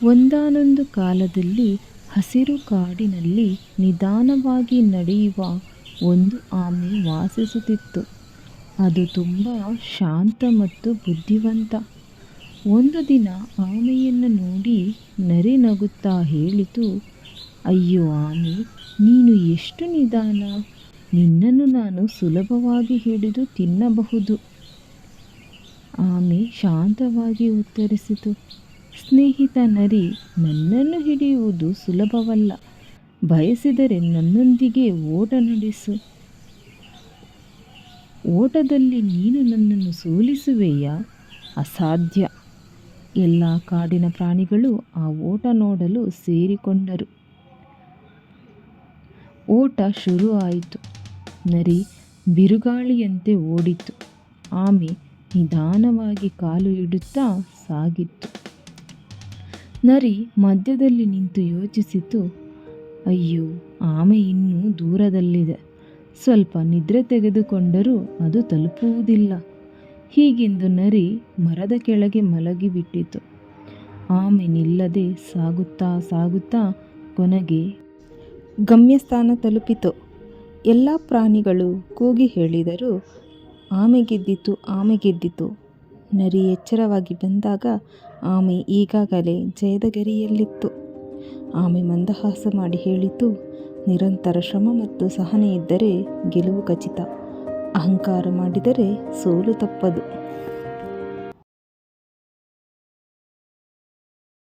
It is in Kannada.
ಒಂದಾನೊಂದು ಕಾಲದಲ್ಲಿ ಹಸಿರು ಕಾಡಿನಲ್ಲಿ ನಿಧಾನವಾಗಿ ನಡೆಯುವ ಒಂದು ಆಮೆ ವಾಸಿಸುತ್ತಿತ್ತು. ಅದು ತುಂಬ ಶಾಂತ ಮತ್ತು ಬುದ್ಧಿವಂತ. ಒಂದು ದಿನ ಆಮೆಯನ್ನು ನೋಡಿ ನರಿ ನಗುತ್ತಾ ಹೇಳಿತು, ಅಯ್ಯೋ ಆಮೆ ನೀನು ಎಷ್ಟು ನಿಧಾನ? ನಿನ್ನನ್ನು ನಾನು ಸುಲಭವಾಗಿ ಹಿಡಿದು ತಿನ್ನಬಹುದು. ಆಮೆ ಶಾಂತವಾಗಿ ಉತ್ತರಿಸಿತು ಸ್ನೇಹಿತ ನರಿ ನನ್ನನ್ನು ಹಿಡಿಯುವುದು ಸುಲಭವಲ್ಲ. ಬಯಸಿದರೆ ನನ್ನೊಂದಿಗೆ ಓಟ ನಡೆಸು. ಓಟದಲ್ಲಿ ನೀನು ನನ್ನನ್ನು ಸೋಲಿಸುವೆಯಾ? ಅಸಾಧ್ಯ. ಎಲ್ಲ ಕಾಡಿನ ಪ್ರಾಣಿಗಳು ಆ ಓಟ ನೋಡಲು ಸೇರಿಕೊಂಡರು. ಓಟ ಶುರು ಆಯಿತು ನರಿ ಬಿರುಗಾಳಿಯಂತೆ ಓಡಿತು. ಆಮೆ ನಿಧಾನವಾಗಿ ಕಾಲು ಇಡುತ್ತಾ ಸಾಗಿತ್ತು. ನರಿ ಮಧ್ಯದಲ್ಲಿ ನಿಂತು ಯೋಚಿಸಿತು, ಅಯ್ಯೋ, ಆಮೆ ಇನ್ನೂ ದೂರದಲ್ಲಿದೆ. ಸ್ವಲ್ಪ ನಿದ್ರೆ ತೆಗೆದುಕೊಂಡರೂ ಅದು ತಲುಪುವುದಿಲ್ಲ. ಹೀಗೆಂದು ನರಿ ಮರದ ಕೆಳಗೆ ಮಲಗಿಬಿಟ್ಟಿತು. ಆಮೆ ನಿಲ್ಲದೆ ಸಾಗುತ್ತಾ ಸಾಗುತ್ತಾ ಕೊನೆಗೆ, ಗಮ್ಯಸ್ಥಾನ ತಲುಪಿತು. ಎಲ್ಲ ಪ್ರಾಣಿಗಳು ಕೂಗಿ ಹೇಳಿದರು ಆಮೆ ಗೆದ್ದಿತು ಆಮೆ ಗೆದ್ದಿತು. ನರಿ ಎಚ್ಚರವಾಗಿ ಬಂದಾಗ ಆಮೆ ಈಗಾಗಲೇ ಜಯದ ಗರಿಯಲ್ಲಿತ್ತು ಆಮೆ ಮಂದಹಾಸ ಮಾಡಿ ಹೇಳಿತು, ನಿರಂತರ ಶ್ರಮ ಮತ್ತು ಸಹನೆ ಇದ್ದರೆ ಗೆಲುವು ಖಚಿತ. ಅಹಂಕಾರ ಮಾಡಿದರೆ ಸೋಲು ತಪ್ಪದು.